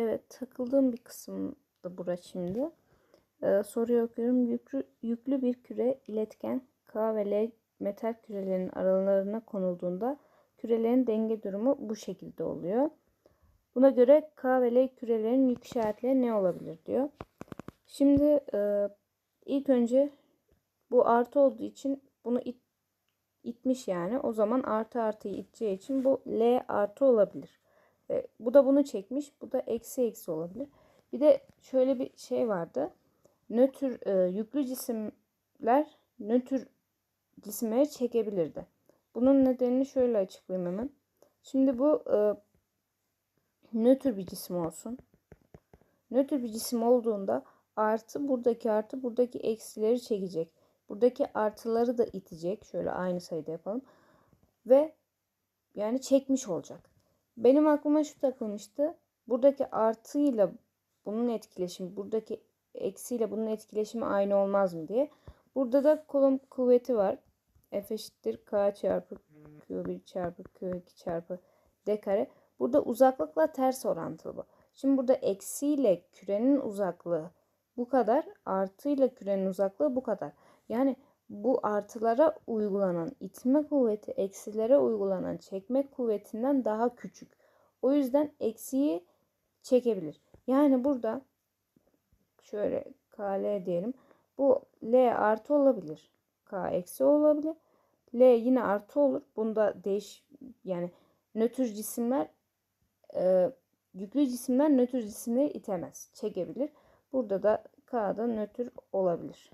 Evet takıldığım bir kısım da bura şimdi. Ee, soruyu okuyorum. Yüklü, yüklü bir küre iletken K ve L metal kürelerin aralarına konulduğunda kürelerin denge durumu bu şekilde oluyor. Buna göre K ve L kürelerin yük işaretleri ne olabilir diyor. Şimdi e, ilk önce bu artı olduğu için bunu it, itmiş yani. O zaman artı artıyı iteceği için bu L artı olabilir. E, bu da bunu çekmiş. Bu da eksi eksi olabilir. Bir de şöyle bir şey vardı. Nötr e, yüklü cisimler nötr cisimleri çekebilirdi. Bunun nedenini şöyle açıklayayım hemen. Şimdi bu e, nötr bir cisim olsun. Nötr bir cisim olduğunda artı buradaki artı buradaki eksileri çekecek. Buradaki artıları da itecek. Şöyle aynı sayıda yapalım. Ve yani çekmiş olacak. Benim aklıma şu takılmıştı. Buradaki artıyla bunun etkileşimi, buradaki eksiyle bunun etkileşimi aynı olmaz mı diye. Burada da kolum kuvveti var. F eşittir K çarpı Q1 çarpı Q2 çarpı D kare. Burada uzaklıkla ters orantılı bu. Şimdi burada eksiyle kürenin uzaklığı bu kadar. Artıyla kürenin uzaklığı bu kadar. Yani bu artılara uygulanan itme kuvveti eksilere uygulanan çekme kuvvetinden daha küçük. O yüzden eksiyi çekebilir. Yani burada şöyle KL diyelim. Bu L artı olabilir. K eksi olabilir. L yine artı olur. Bunda değiş yani nötr cisimler e, yüklü cisimler nötr cisimleri itemez. Çekebilir. Burada da K'da nötr olabilir.